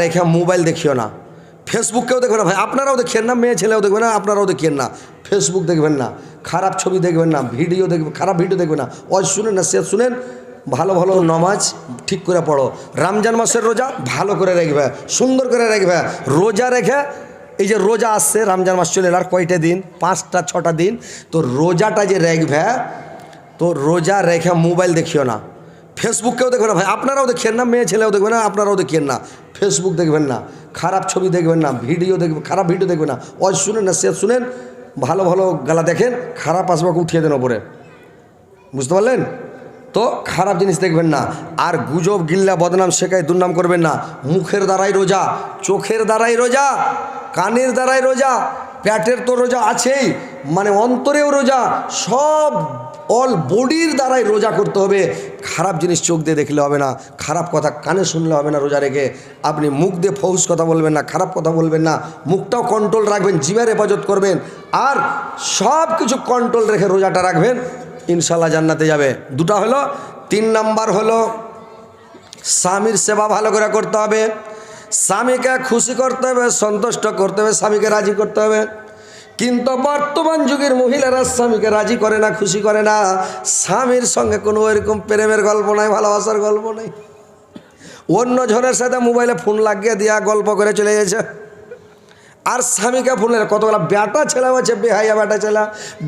রেখে মোবাইল দেখিও না। ফেসবুককেও দেখবেন না ভাই। আপনারাও দেখেন না, মেয়ে ছেলেও দেখবেন না, আপনারাও দেখেন না। ফেসবুক দেখবেন না। খারাপ ছবি দেখবেন না, ভিডিও দেখবেন খারাপ ভিডিও দেখবেন না। ওই শুনেন না, সে শুনেন, ভালো ভালো নমাজ ঠিক করে পড়ো। রমজান মাসের রোজা ভালো করে রাখবে, সুন্দর করে রাখবে। রোজা রেখে, এই যে রোজা আসছে, রমজান মাস চলে আর কয়টা দিন? পাঁচটা, ছটা দিন। তো রোজাটা যে রাখবে, তো রোজা রেখে মোবাইল দেখিও না। ফেসবুককেও দেখবেন না ভাই, আপনারাও দেখেন না, মেয়ে ছেলেও দেখবেন না, আপনারাও দেখেন না। ফেসবুক দেখবেন না, খারাপ ছবি দেখবেন না, ভিডিও দেখবেন, খারাপ ভিডিও দেখবেন না। ওই শুনেন না সে শুনেন, ভালো ভালো গালা দেখেন, খারাপ আসবাকে উঠিয়ে দেন ওপরে। বুঝতে পারলেন? তো খারাপ জিনিস দেখবেন না, আর গুজব, গিল্লা, বদনাম, শেখায় দুর্নাম করবেন না। মুখের দ্বারাই রোজা, চোখের দ্বারাই রোজা, কানের দ্বারাই রোজা, প্যাটের তো রোজা আছেই মানে অন্তরেও রোজা, সব অল বডির দ্বারাই রোজা করতে হবে। খারাপ জিনিস চোখ দিয়ে দেখলে হবে না, খারাপ কথা কানে শুনলে হবে না রোজা রেখে। আপনি মুখ দিয়ে ফৌজ কথা বলবেন না, খারাপ কথা বলবেন না, মুখটাও কন্ট্রোল রাখবেন জিভের হেফাজত করবেন। আর সব কিছু কন্ট্রোল রেখে রোজাটা রাখবেন ইনশাল্লাহ জান্নাতে যাবে। দুটা হলো, তিন নাম্বার হলো, স্বামীর সেবা ভালো করে করতে হবে। স্বামীকে খুশি করতে হবে, সন্তুষ্ট করতে হবে, স্বামীকে রাজি করতে হবে। কিন্তু বর্তমান যুগের মহিলারা স্বামীকে রাজি করে না খুশি করে না। স্বামীর সঙ্গে কোনো এরকম প্রেমের গল্প নাই ভালোবাসার গল্প নেই। অন্য জনের সাথে মোবাইলে ফোন লাগিয়ে দিয়া গল্প করে চলে গেছে। আর স্বামীকে ফোন লাগে কতগুলো বেটা ছেলে আছে বেহাইয়া বেটা ছেলা।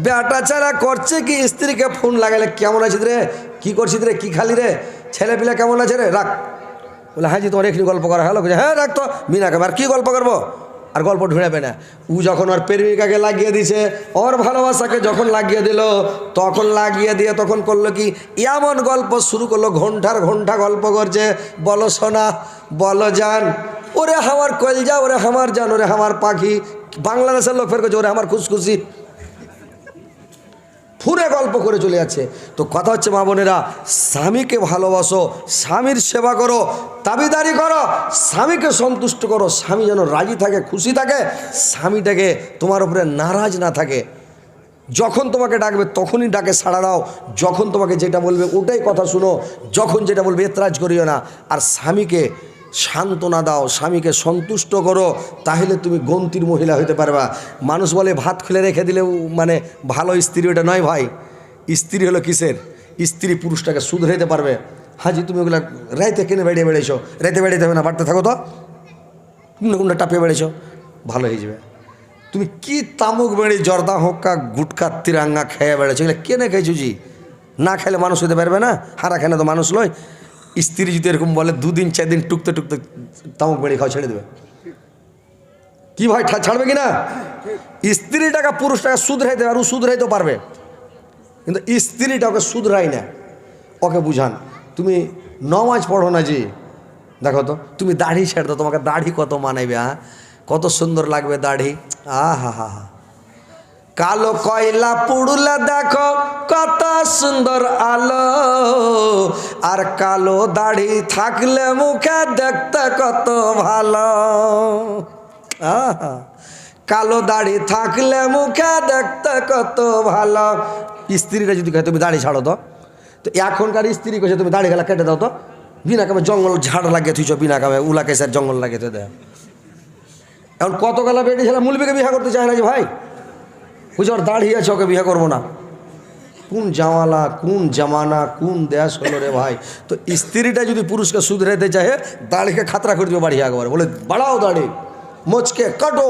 বেটা ছেলা করছে কি স্ত্রীকে ফোন লাগালে কেমন আছিস রে? কি করছিস রে? কি খালি রে? ছেলে পিলে কেমন আছে রে? রাখ। বলে হ্যাঁ জি তোমার এখানে গল্প করা বলছে, হ্যাঁ রাখ তো। মিনাকে আর কী গল্প করব? আর গল্প ঢুঁড়াবে না। উ যখন ওর প্রেমিকাকে লাগিয়ে দিছে, ওর ভালোবাসাকে যখন লাগিয়ে দিল, তখন লাগিয়ে দিয়ে তখন করল কি? এমন গল্প শুরু করল ঘণ্টার ঘণ্টা গল্প করছে। বলো সোনা, বলো যান ওরে হামার কলজা, ওরে হামার যান ওরে হামার পাখি। বাংলাদেশের লোক ফের করছে ওরে আমার খুশখুশি। ফুরে গল্প করে চলে যাচ্ছে। তো কথা হচ্ছে, মা বোনেরা, স্বামীকে ভালোবাসো, স্বামীর সেবা করো দাবিদারি করো, স্বামীকে সন্তুষ্ট করো, স্বামী যেন রাজি থাকে, খুশি থাকে, স্বামীটাকে তোমার উপরে নারাজ না থাকে। যখন তোমাকে ডাকবে, তখনই ডাকে সাড়া দাও, যখন তোমাকে যেটা বলবে, ওটাই কথা শুনো, যখন যেটা বলবে, এতরাজ করিও না। আর স্বামীকে সান্ত্বনা দাও, স্বামীকে সন্তুষ্ট করো, তাহলে তুমি গন্তির মহিলা হতে পারবা। মানুষ বলে, ভাত খুলে রেখে দিলেও মানে ভালো স্ত্রী ওটা নয় ভাই। স্ত্রী হলো কিসের? স্ত্রী পুরুষটাকে শুধরাইতে পারবে। হাজি, তুমি ওগুলা রাইতে কিনে বেড়িয়ে বেড়েছো রাইতে বেড়াইতে হবে না, বাড়তে থাকো তো। কোনটা কোনটা টাপিয়ে বেড়েছো ভালো হয়ে যাবে। তুমি কি তামুক বেড়ে, জর্দা, হোক্কা, গুটকা, তিরাঙ্গা খেয়ে বেড়েছো এগুলো কেনে খেয়েছো জি? না খেলে মানুষ হতে পারবে না? হারা খেলে তো মানুষ নয় স্ত্রী যদি এরকম বলে, দুদিন চার দিন টুকতে টুকতে তামুক বেড়ি খাওয়া ছেড়ে দেবে। কি ভাই ছাড়বে কি না স্ত্রীটাকে পুরুষটাকে শুধরাইতে আর ও শুধরাইতেও পারবে। কিন্তু স্ত্রীটা ওকে শুধরাই না। ওকে বুঝান, তুমি নমাজ পড়ো না জি। দেখো তো, তুমি দাড়ি ছেড়ে দাও, তোমাকে দাড়ি কত মানাইবে হ্যাঁ কত সুন্দর লাগবে দাড়ি। আ হা হা হা। কালো কয়লা পুড়লে দেখো, কত সুন্দর আলো আর কালো দাড়ি থাকলে মুখে দেখতে কত ভালো। কালো দাড়ি থাকলে মুখে দেখতে কত ভালো। স্ত্রীরা যদি তুমি দাড়ি ছাড়ো তো। তো এখনকার স্ত্রী কইছে, তুমি দাড়ি গেলা কেটে দাও তো। বিনা কামে জঙ্গল ঝাড় লাগিয়ে থুইছ, বিনা কামে উলা কেসের জঙ্গল লাগিয়ে তো দেয় এখন কত গালা বেটি ছেলে মুলবিকে বিয়ে করতে চায় না যে ভাই? বুঝে, ওর দাড়ি আছে, ওকে বিয়ে করব না। কোন জামালা কোন জামানা কোন দেশ হলো রে ভাই? তো স্ত্রীটা যদি পুরুষকে শুধরাইতে চাহে দাড়িকে খাতরা করে দিবে বাড়ি একবার। বলে বাড়াও দাড়ি মোচকে কাটো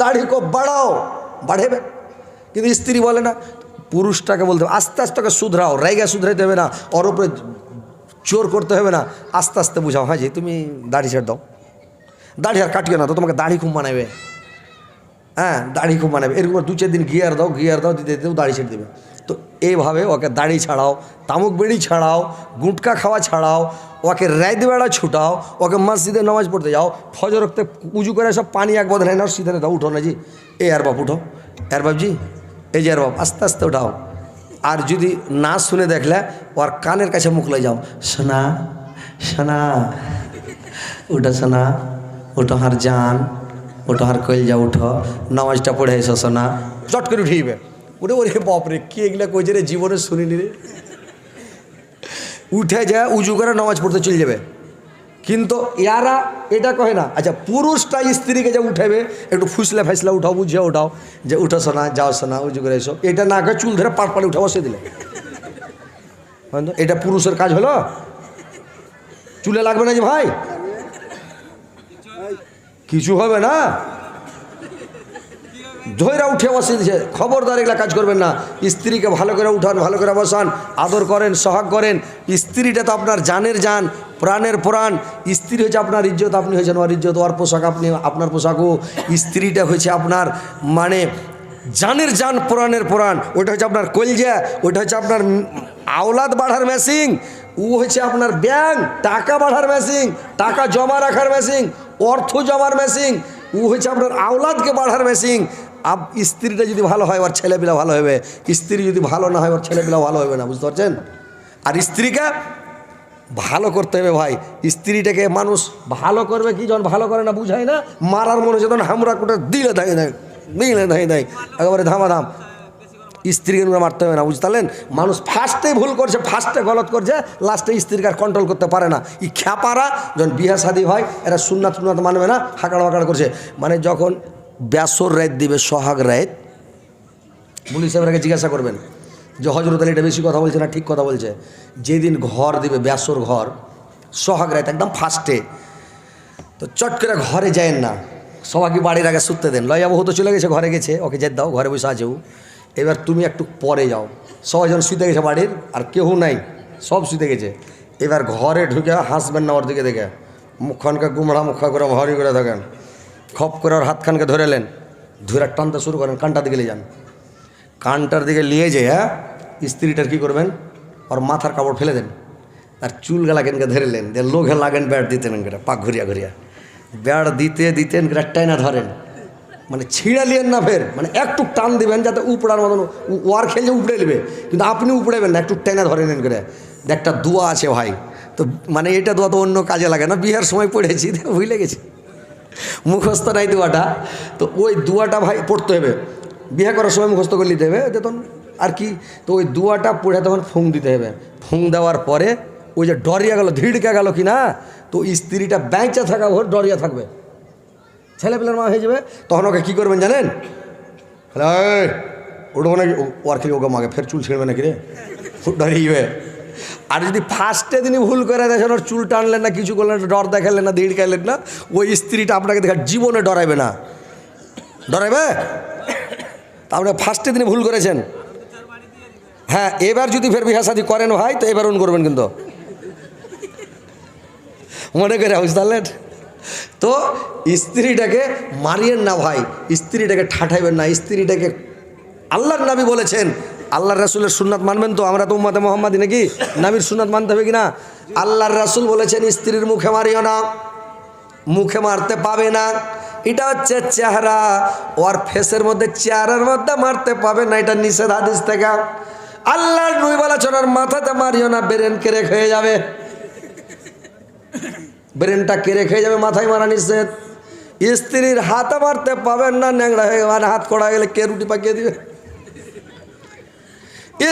দাড়ি কো বাড়াও। বাড়েবে। কিন্তু স্ত্রী বলে না পুরুষটাকে বলতে হবে, আস্তে আস্তে ওকে শুধরাও রাইগা শুধরাইতে হবে না ওর উপরে জোর করতে হবে না আস্তে আস্তে বুঝাও। হ্যাঁ জি তুমি দাড়ি ছেড়ে দাও। দাড়ি আর কাটিও না তো তোমাকে দাড়ি খুব মানাবে। হ্যাঁ দাড়ি খুব মানাবে। এরকম দু চার দিন গিয়ার দাও গিয়ার দাও দিতে দিতেও দাড়ি ছেড়ে দেবে। তো এইভাবে ওকে দাড়ি ছাড়াও, তামুক বেড়ি ছাড়াও, গুটকা খাওয়া ছাড়াও, ওকে রাইত বেড়া ছুটাও, ওকে মসজিদে নামাজ পড়তে যাও, ফজর রক্তে উজু করে সব পানি এক বদলে নাও, সিধে দাও উঠো না জি এ আর বাপ, উঠো। আর বাপজি, এই যে আর বাপ, আস্তে আস্তে উঠাও। আর যদি না শুনে দেখলে, ওর কানের কাছে মুখ লয়ে যাও। সোনা সোনা ওটা সোনা ওটো হার জান ওটো হার কইল যা উঠো। নামাজটা পড়ে এসো সোনা। চট করে উঠিবে ওরে ওরে বাপরে, কি এগুলা কইছে রে? জীবনে শুনিনি রে। উঠে যা উজু করে নামাজ পড়তে চলে যাবে। কিন্তু ইয়ারা এটা কহে না আচ্ছা পুরুষটা স্ত্রীকে যে উঠাবে, একটু ফুসলে ফাইসলে উঠাও, বুঝিয়ে উঠাও, যে উঠো শোনা যাও শোনা উজু করে এসো। এটা না করে চুল ধরে পাট পাড়ে উঠে বসে দিলে? এটা পুরুষের কাজ হলো? চুলে লাগবে না যে ভাই? কিছু হবে না? ধৈরা উঠে বসে দিছে খবরদার এগুলা কাজ করবেন না। স্ত্রীকে ভালো করে উঠান, ভালো করে বসান, আদর করেন, সহাগ করেন। স্ত্রীটা তো আপনার জানের জান, প্রাণের প্রাণ। স্ত্রী হচ্ছে আপনার ইজ্জত, আপনি হয়েছেন ওর ইজ্জত, ওর পোশাক আপনি, আপনার পোশাকও। স্ত্রীটা হয়েছে আপনার মানে জানের জান, প্রাণের প্রাণ। ওটা হচ্ছে আপনার কলজা ওটা হচ্ছে আপনার আওলাদ বাড়ার মেশিন ও হচ্ছে আপনার ব্যাংক টাকা বাড়ার মেশিন টাকা জমা রাখার মেশিন অর্থ জমার মেশিন ও হচ্ছে আপনার আওলাদকে বাড়ার মেশিন আপ স্ত্রীটা যদি ভালো হয়, ওর ছেলেপিলা ভালো হবে। স্ত্রী যদি ভালো না হয়, ওর ছেলেপিলা ভালো হবে না, বুঝতে পারছেন? আর স্ত্রীকে ভালো করতে হবে ভাই। স্ত্রীটাকে মানুষ ভালো করবে কি যখন ভালো করে না বুঝায় না? মারার মনে যখন হামরা কোটা দিলে থাকে দেয় দিলে থাকে দেয় একেবারে ধামাধাম। স্ত্রীকে নুরা মারতে হবে না, বুঝতে পারলেন? মানুষ ফার্স্টে ভুল করছে ফার্স্টে গলত করছে লাস্টে স্ত্রীকে আর কন্ট্রোল করতে পারে না। এই খ্যাপারা যখন বিয়া শাদী হয়, এরা সুন্নাত সুন্নাত মানবে না হাঁকাড়া হাঁকাড়া করছে। মানে যখন ব্যাসর রাত দিবে, সোহাগ রাত পুলিশ সাহেবরাকে জিজ্ঞাসা করবেন যে হজরত আলী এটা বেশি কথা বলছে না ঠিক কথা বলছে? যেদিন ঘর দিবে, ব্যাসর ঘর, সোহাগ রাত একদম ফার্স্টে তো চট করে ঘরে যায় না। সবাইকে বাড়ির আগে শুতে দেন। লয়া বহু তো চলে গেছে, ঘরে গেছে, ওকে যেতে দাও, ঘরে বসে আছে। এবার তুমি একটু পরে যাও। সবাই যখন শুতে গেছে বাড়ির, আর কেউ নাই, সব শুতে গেছে। এবার ঘরে ঢুকে হাসবেন না ওর দিকে দেখে। মুখখানকে গুমড়া মুখা করে ভরি করে থাকেন। খপ করে ওর হাতখানকে ধরেলেন ধরে টানতে শুরু করেন, কানটার দিকে যান। কানটার দিকে নিয়ে যেয়ে স্ত্রীটার কী করবেন? ওর মাথার কাপড় ফেলে দেন। আর চুল গালাকেনকে ধরেলেন দিয়ে লোঘে লাগেন, ব্যাট দিতেন এনকে পাক ঘুরিয়া ঘুরিয়া। ব্যাট দিতে দিতেন টাইনা ধরেন। মানে ছিঁড়ে লিয়েন না ফের। মানে একটু টান দিবেন যাতে উপড়ার মতন ওয়ার খেলছে উপড়ে নেবে। কিন্তু আপনি উপড়েবেন না, একটু টেনে ধরে নেন করে একটা দোয়া আছে ভাই। তো মানে এটা দোয়া তো অন্য কাজে লাগে না। বিয়ের সময় পড়েছি ভুলে গেছি। মুখস্থ নাই দোয়াটা। তো ওই দুয়াটা ভাই পড়তে হবে। বিয়ে করার সময় মুখস্থ করে নিতে হবে। তখন আর কি? তো ওই দুয়াটা পড়ে তখন ফুং দিতে হবে। ফুং দেওয়ার পরে ওই যে ডরিয়া গেল, ধিড়কে গেল কি না তো স্ত্রীটা ব্যাংচে থাকা ভোর ডরিয়া থাকবে। ছেলেপেলের মা হয়ে যাবে। তখন ওকে কী করবেন জানেন? উঠবো নাকি, ও আর খেলে ওকে মাকে ফের চুল ছিঁড়বে নাকি রে? ডরিয়ে আর যদি ফার্স্টে দিনই ভুল করে দেখেন, ওর চুল টানলেন না, কিছু করলেন ডর দেখালেন না দিড় খাইলেন না, ওই স্ত্রীটা আপনাকে দেখা, জীবনে ডরাইবে না। ডরাইবে? তা আপনি ফার্স্টে তিনি ভুল করেছেন। হ্যাঁ এবার যদি ফের বিহা শাদি করেন ভাই, তো এবার উন করবেন কিন্তু। মনে করে, বুঝতে পারলেন? তো স্ত্রীটাকে মারিয়েন না ভাই, স্ত্রীটাকে ঠাঠাইবেন না, স্ত্রীটাকে আল্লাহর নাবি বলেছেন আল্লাহর রাসুলের সুন্নাত মানবেন তো? আমরা তো উম্মাতে মোহাম্মদ নাকি? নাবির সুন্নাত মানতে হবে কি না আল্লাহর রাসুল বলেছেন, স্ত্রীর মুখে মারিও না, মুখে মারতে পাবে না। এটা হচ্ছে চেহারা। ওর ফেসের মধ্যে চেহারার মধ্যে মারতে পাবে না, এটা নিষেধ হাদিস থেকে। আল্লাহর নই বলা চলার মাথাতে মারিও না বেরেন কেড়ে খেয়ে যাবে। ব্রেনটা কেড়ে খেয়ে যাবে, মাথায় মারা নিষেধ। স্ত্রীর হাতে মারতে পাবেন না ন্যাংরা হয়ে মানে হাত কড়া গেলে কে রুটি পাকিয়ে দিবে?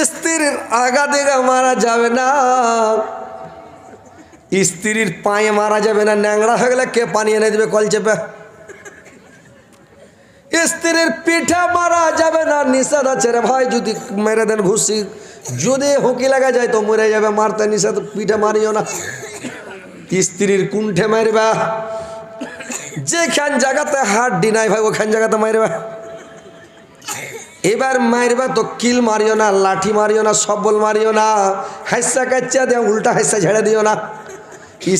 স্ত্রীর আগা দিকে মারা যাবে না। স্ত্রীর পায়ে মারা যাবে না ন্যাংরা হয়ে গেলে কে পানি এনে দেবে, কল চেপে। স্ত্রীর পিঠে মারা যাবে না, নিষেধ আছে রে ভাই, যদি মেরে দেন ঘুষি। যদি হুকি লাগা যায় তো মরে যাবে, মারতে নিষেধ, পিঠে মারিও না। স্ত্রীর কুণ্ঠে মারবা। যেখান জায়গাতে হাত ডিনাই ভাই, ওখান জায়গাতে মারবা। এবার মারবা তো কিল মারিও না, লাঠি মারিও না, সবল মারিও না হাস্যা কাচ্চা দেও উল্টা হাস্যা ঝেড়ে দিও না।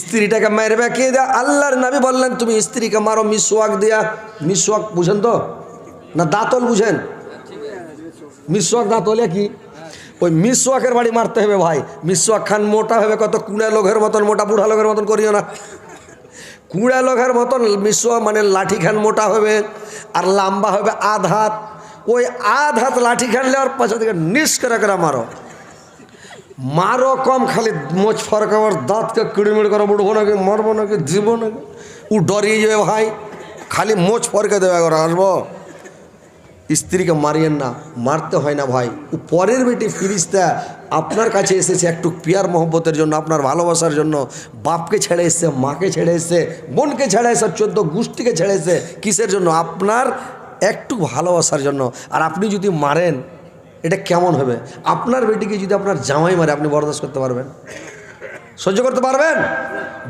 স্ত্রীটাকে মারবে কে দেয়া, আল্লাহর নাবি বললেন, তুমি স্ত্রীকে মারো, মিসওয়াক দেয়া। মিসওয়াক বুঝেন তো? না, দাঁতল বুঝেন? মিসওয়াক দাঁতলে কি? ওই মিসওয়াকের বাড়ি মারতে হবে ভাই। মিসওয়াক খান মোটা হবে, কত কুড়া লোকের মতন, মোটা বুড়া লোকের মতন করিও না। কুড়া লোকের মতন মিসওয়াক মানে লাঠি খান মোটা হবে, আর লম্বা হবে আধ হাত। ওই আধ হাত লাঠি খান লেওয়ার পাশে থেকে নিস করে মারো। মারো কম, খালি মোচ ফরকাবার দাঁতকে কিড়িমিড় করে উঠবো নাকি, মারবো নাকি দিব নাকি? ও ডরিয়ে যাবে ভাই, খালি মোচ ফরকে দেবে করে আসব? স্ত্রীকে মারিয়েন না, মারতে হয় না ভাই। ও পরের বেটি ফিরিস্তা আপনার কাছে এসেছে একটু পিয়ার মহব্বতের জন্য, আপনার ভালোবাসার জন্য। বাপকে ছেড়ে এসছে, মাকে ছেড়ে এসছে, বোনকে ছেড়ে এসে চোদ্দ গোষ্ঠীকে ছেড়ে এসছে। কিসের জন্য? আপনার একটু ভালোবাসার জন্য। আর আপনি যদি মারেন, এটা কেমন হবে? আপনার বেটিকে যদি আপনার জামাই মারে, আপনি বরদাস্ত করতে পারবেন? সহ্য করতে পারবেন?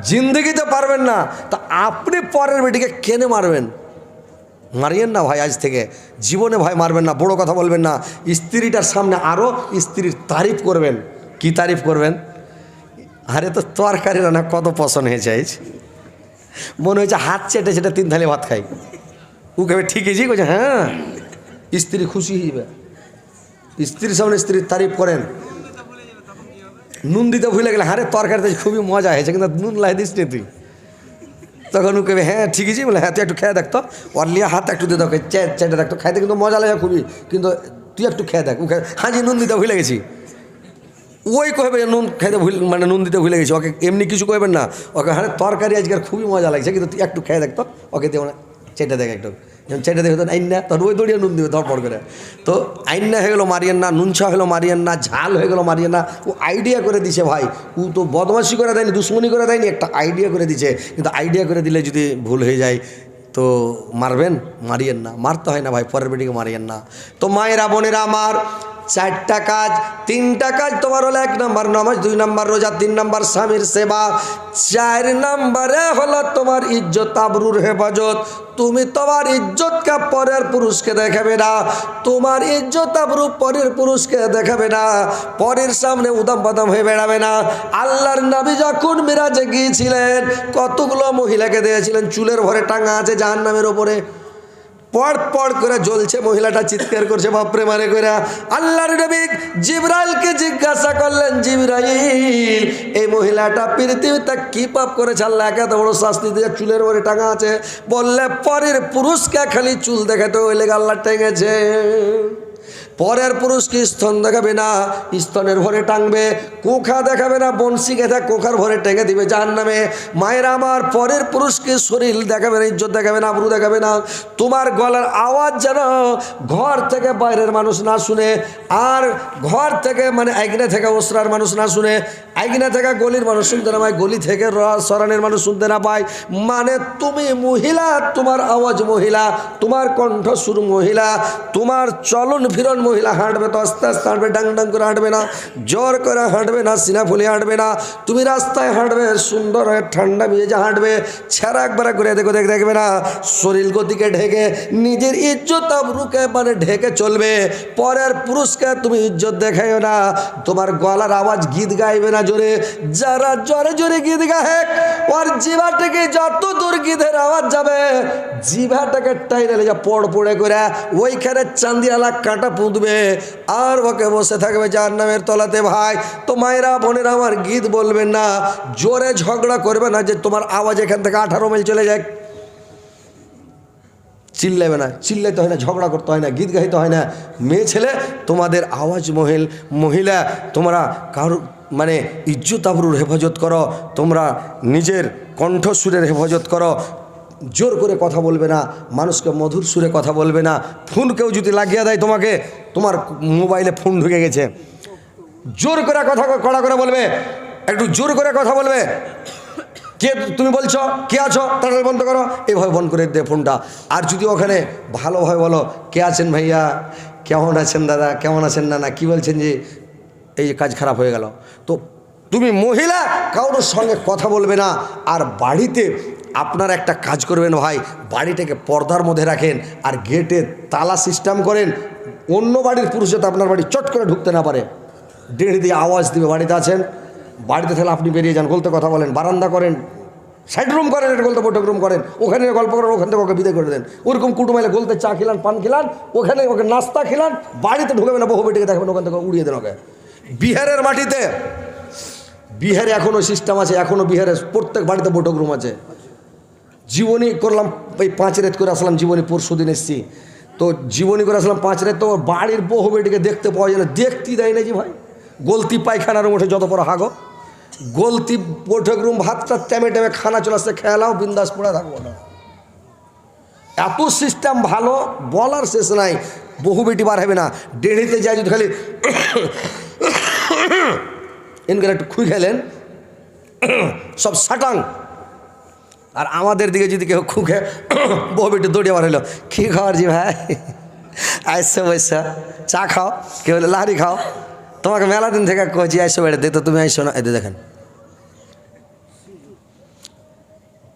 জিন্দগিতে পারবেন না। তা আপনি পরের বেটিকে কেনে মারবেন? মারিয়েন না ভাই আজ থেকে। জীবনে ভাই মারবেন না, বড় কথা বলবেন না। স্ত্রীটার সামনে আরও স্ত্রীর তারিফ করবেন। কি তারিফ করবেন? আরে তো তরকারি রান্না কত পছন্দ হয়েছে মনে হয়েছে হাত চেটে চেটে তিন থালি ভাত খাই। ও কেবে ঠিকই জি কইছে হ্যাঁ স্ত্রী খুশি হইবে স্ত্রীর সামনে স্ত্রীর তারিফ করেন নুন দিতে ভুলে গেলে হারে তরকারিতে খুবই মজা হয়েছে কিন্তু নুন লাই দিস নি তুই তখন ও কেবে হ্যাঁ ঠিকই জি বলে হ্যাঁ তুই একটু খেয়ে দেখতো ওর লিয়ে হাত একটু দিয়ে দাও চেটে দেখতো খাইতে কিন্তু মজা লাগে খুবই কিন্তু তুই একটু খেয়ে দেখ ও হ্যাঁ জি নুন দিতে ভুলে গেছি ওই কহবে নুন খাইতে ভুল মানে নুন দিতে ভুলে গেছি ওকে এমনি কিছু কইবেন না ওকে হ্যাঁ তরকারি আজকের খুবই মজা লাগছে কিন্তু তুই একটু খেয়ে দেখতো ওকে দিয়ে মানে চেটে দেখ একটু। যখন চেটে দেখে তো আইন না তখন ওই দড়িয়ে নুন দিবে ধরপড় করে। তো আইন্না হয়ে গেলো মারিয়ান না নুনছা হলো মারিয়ান না ঝাল হয়ে গেলো মারিয়ান না ও আইডিয়া করে দিছে ভাই। ও তো বদমাসি করে দেয়নি, দুশ্মনী করে দেয়নি, একটা আইডিয়া করে দিছে। কিন্তু আইডিয়া করে দিলে যদি ভুল হয়ে যায়, তো মারবেন মারিয়েন না মারতে হয় না ভাই, পরের বেটিকে মারিয়েন না তো মায়েরা, বোনেরা আমার চারটা কাজ, তিনটা কাজ তোমার হলো এক নম্বর নামাজ, দুই নম্বর রোজা, তিন নম্বর স্বামীর সেবা, চার নম্বরে হলো তোমার ইজ্জত, আবরুর হেফাজত। তুমি তোমার ইজ্জতকে পরের পুরুষকে দেখাবে না, তোমার ইজ্জত, আবরু পরের পুরুষকে দেখাবে না, পরের সামনে উদাম পাদাম হয়ে বেড়াবে না। আল্লাহর নবী যখন মিরাজে গিয়েছিলেন, কতগুলো মহিলাকে দিয়েছিলেন চুলের ভরে টাঙা আছে জাহান নামের ওপরে। পড় পড় করে জ্বলছে, মহিলাটা চিৎকার করছে, বাপরে মারে করে আল্লাহর নবী জিব্রাইলকে জিজ্ঞাসা করলেন, জিব্রাইল, এই মহিলাটা পৃথিবীতে কি পাপ করেছে? আল্লাহ এত বড় শাস্তি দিয়ে চুলের ওরে টাঙা আছে। বললে, পরের পুরুষকে খালি চুল দেখাতে ওই লেগে আল্লাহ টেঙেছে পরের পুরুষকে স্তন দেখাবে না, স্তনের ভরে টাঙবে কোখা দেখাবে না বনশি গেঁথা কোখার ভরে টেঙে দিবে যার নামে মায়ের আমার পরের পুরুষকে শরীর দেখাবে না, ইজ্জত দেখাবে না, আবরু দেখাবে না। তোমার গলার আওয়াজ যেন ঘর থেকে বাইরের মানুষ না শুনে, আর ঘর থেকে মানে আইগনা থেকে ওসরার মানুষ না শুনে, আইগনা থেকে গলির মানুষ শুনতে না পায়, গলি থেকে সরানের মানুষ শুনতে না পায়। মানে তুমি মহিলা, তোমার আওয়াজ মহিলা, তোমার কণ্ঠসুর মহিলা, তোমার চলন ফিরন মহিলা হাঁটবে তো আস্তে আস্তে হাঁটবে ডাং ডাং করে হাঁটবে না জ্বর করে হাঁটবে না সিনা ফুলে হাঁটবে না তুমি রাস্তায় হাঁটবে সুন্দর হয়ে ঠান্ডা মেজে হাঁটবে ছেঁড়া একবার করে দেখো দেখ দেখবে না শরীর গতিকে ঢেকে নিজের ইজ্জত আবরুকে মানে ঢেকে চলবে পরের পুরুষকে তুমি ইজ্জত দেখাইও না তোমার গলার আওয়াজ গীত গাইবে না জোরে যারা জোরে জোরে গীত গাহে ওর জিভা থেকে যত দূর গীতের আওয়াজ যাবে জিভাটাকে টাইনে যা পড় পড়ে করে ওইখানে চান্দিয়ালা কাঁটা পুঁতবে আর ওকে বসে থাকবে যার নামের তলাতে, ভাই, তো মায়েরা, বোনেরা আমার গীত বলবেন না। জোরে ঝগড়া করবে না যে তোমার আওয়াজ এখান থেকে আঠারো মাইল চলে যায় চিল্লাবে না, চিল্লাইতে হয় না, ঝগড়া করতে হয় না, গীত গাইতে হয় না। মেয়ে ছেলে, তোমাদের আওয়াজ মহিল, মহিলা, তোমরা কারও মানে ইজ্জত আবরুর হেফাজত করো, তোমরা নিজের কণ্ঠসুরের হেফাজত করো। জোর করে কথা বলবে না, মানুষকে মধুর সুরে কথা বলবে না। ফোন কেউ যদি লাগিয়ে দেয় তোমাকে, তোমার মোবাইলে ফোন ঢুকে গেছে। জোর করে কথা কড়া করে বলবে, একটু জোর করে কথা বলবে। কে তুমি বলছো? কে আছো? তাড়াতাড়ি বন্ধ করো। এইভাবে বন্ধ করে দে ফোনটা। আর যদি ওখানে ভালোভাবে বলো, কে আছেন ভাইয়া? কেমন আছেন দাদা? কেমন আছেন না না কী বলছেন যে? এই যে কাজ খারাপ হয়ে গেল। তো তুমি মহিলা, কারোর সঙ্গে কথা বলবে না। আর বাড়িতে আপনার একটা কাজ করবেন ভাই, বাড়িটাকে পর্দার মধ্যে রাখেন আর গেটে তালা সিস্টেম করেন, অন্য বাড়ির পুরুষ যাতে আপনার বাড়ি চট করে ঢুকতে না পারে। ডেড়ে দিয়ে আওয়াজ দিবে, বাড়িতে আছেন, বাড়িতে থাকলে আপনি বেরিয়ে যান গল্পে কথা বলেন, বারান্দা করেন সাইড রুম করেন এটা গল্প, বৈঠক রুম করেন, ওখানে গল্প করেন, ওখান থেকে ওকে বিদায় করে দেন। ওরকম কুটুম এলে গলতে চা খেলান, পান খেলান, ওখানে ওকে নাস্তা খেলান, বাড়িতে ঢুকবে না বহু বেটিকে দেখবেন, ওখান থেকে উড়িয়ে দেন ওকে। বিহারের মাটিতে, বিহারে এখনও সিস্টেম আছে এখনও বিহারে প্রত্যেক বাড়িতে বৈঠক রুম আছে। জীবনী করলাম, এই পাঁচ রেত করে আসলাম, জীবনী পরশু দিন এসছি। তো জীবনী করে আসলাম পাঁচ রেত, তো বাড়ির বহু বেটিকে দেখতে পাওয়া যায় না। দেখতেই দেয় না জি ভাই। গলতি পায়খানার উঠে যত বড় হাগো। গলতি বৈঠক রুম, ভাতটা টেমে টেমে খানা চলে আসছে, খেলাও বিন্দাস পড়ে থাকব না। এত সিস্টেম ভালো, বলার শেষ নাই। বহু বেটি বার হবে না। ডেড়িতে যায় যদি খালি ইনকার একটু খুই খেলেন। সব সাটাং। আর আমাদের দিকে যদি কেউ খুঁকে, বউ একটু দৌড়িয়ে বার হইল কী খাওয়ার জি ভাই? আইসো বৈসা চা খাও, কেউ বলে লাহারি খাও। তোমাকে মেলা দিন থেকে কছি আইসো বেড়ে দে তো তুমি আইসো না। এতে দেখেন।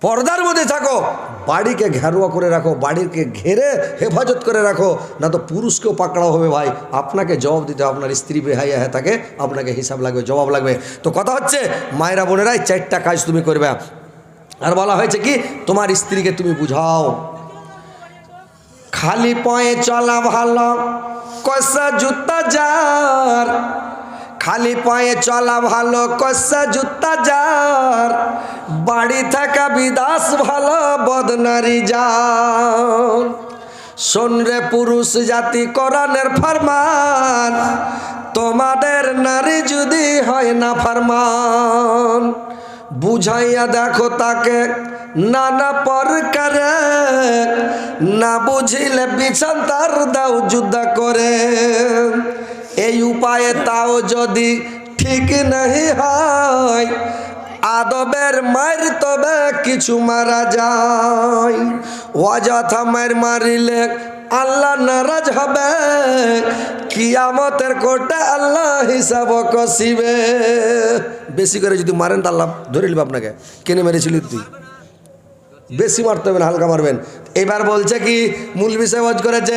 পর্দার মধ্যে থাকো, বাড়িকে ঘেরুয়া করে রাখো, বাড়িকে ঘেরে হেফাজত করে রাখো, না তো পুরুষকেও পাকড়াও হবে ভাই। আপনাকে জবাব দিতে আপনার স্ত্রী বেহাইয়া হ্যাঁ থাকে, আপনাকে হিসাব লাগবে, জবাব লাগবে। তো কথা হচ্ছে, মায়েরা বোনেরাই চারটা কাজ তুমি করবে। আর বলা হয়েছে কি, তোমার স্ত্রীকে তুমি বুঝাও। খালি পয়ে চলা ভালো, কষা জুতা যার। খালি পায়ে চলা ভালো, কষা জুতা যার। বাড়ি থাকা বিদাস ভালো, বদনারি যান শোন রে পুরুষ জাতি করণের ফরমান। তোমাদের নারী যদি হয় না ফরমান। বুঝাইয়া দেখো তাকে নানা প্রকারে। না বুঝিলে বিছান তার দাও যুদ্ধ করে। এই উপায়ে তাও যদি ঠিক নাহি হয়, আদবের মার তবে কিছু মারা যায়। অযথা মার মারিলে আল্লাহ নারাজ হবে। কিয়ামতের কোটে আল্লাহ হিসাব কষিবে। বেশি করে যদি মারেন তা আল্লাহ ধরে নিবে আপনাকে। কেনে মেরেছিলি তুই? বেশি মারতে হবে হালকা মারবেন। এবার বলছে কি মূল বিষয় ওয়াজ করেছে,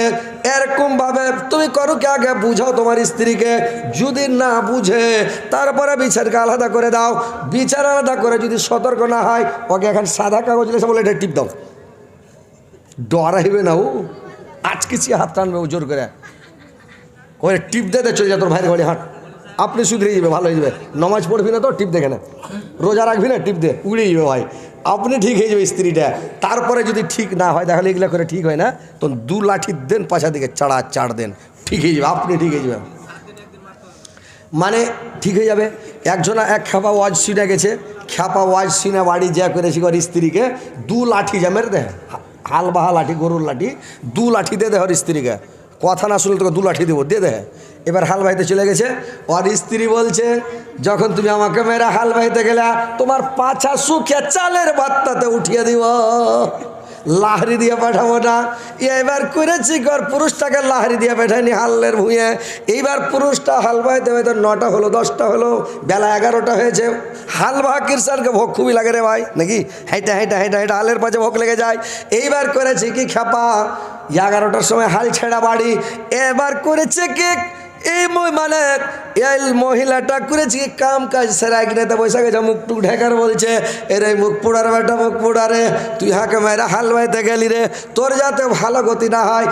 এরকম ভাবে তুমি করো কি আগে বুঝাও তোমার স্ত্রীকে। যদি না বুঝে, তারপরে বিচারকে আলাদা করে দাও। বিচার আলাদা করে যদি সতর্ক না হয়, ওকে এখন সাদা কাগজ লেখা বলে এটা টিপ দাও। ডরাইবে না ও। আজকে সে হাত টানবে ও জোর করে। ওরে টিপ দে চলে যা তোর ভাইয়ের ঘরে হাঁট। আপনি শুধরে যাবে, ভালো হয়ে যাবে। নমাজ পড়বি না তো, টিপ দেখে না। রোজা রাখবি না, টিপ দে, উড়ে যাবে ভাই। আপনি ঠিক হয়ে যাবে স্ত্রীটা। তারপরে যদি ঠিক না হয়, তাহলে এগুলো করে ঠিক হয় না। তো দু লাঠি দেন, পাশা দিকে চাড়া চাড় দেন। ঠিক হয়ে যাবে, আপনি ঠিক হয়ে যাবেন। মানে ঠিক হয়ে যাবে। একজনা এক খেপা ওয়াজ সিনে গেছে। খ্যাপা ওয়াজ সিনে বাড়ি যা করেছি ওর স্ত্রীকে, দু লাঠি যা মেরে দেয়। হাল বাহা লাঠি, গরুর লাঠি, দু লাঠি দিয়ে দে ওর স্ত্রীকে। কথা না শুনলে তোকে দু লাঠি দেবো দিয়ে দেয় এবার হাল বাইতে চলে গেছে, ওর স্ত্রী বলছে, যখন তুমি আমাকে মেয়েরা হাল বাইতে গেলে, তোমার পাছা সুখে চালের বাত্তাতে উঠিয়ে দিব। লাহরি দিয়ে পাঠাবো না। এবার করেছি গর পুরুষটাকে লাহরি দিয়ে পাঠায়নি হালের ভুঁয়ে এইবার পুরুষটা হাল বাইতে হয়তো নটা হলো, দশটা হলো, বেলা এগারোটা হয়েছে। হাল বাহা কিরসারকে ভোগ খুবই লাগে রে ভাই, নাকি? হাইটা হাইটা হাইটা হাইটা হালের পাশে ভোগ লেগে যায়। এইবার করেছি কি খেপা, এগারোটার সময় হাল ছেড়া বাড়ি। এবার করেছে কি এই মানে এই মহিলাটা করেছি কাম কাজ সেরা কিনে বৈশা গেছে, মুখ টুক ঢেকার বলছে, এরে মুখ পোড়ার বেটা, মুখ পোড়ারে, তুই হাকে মেয়েরা হাল বাইতে গেলি রে, তোর যাতে ভালো গতি না হয়।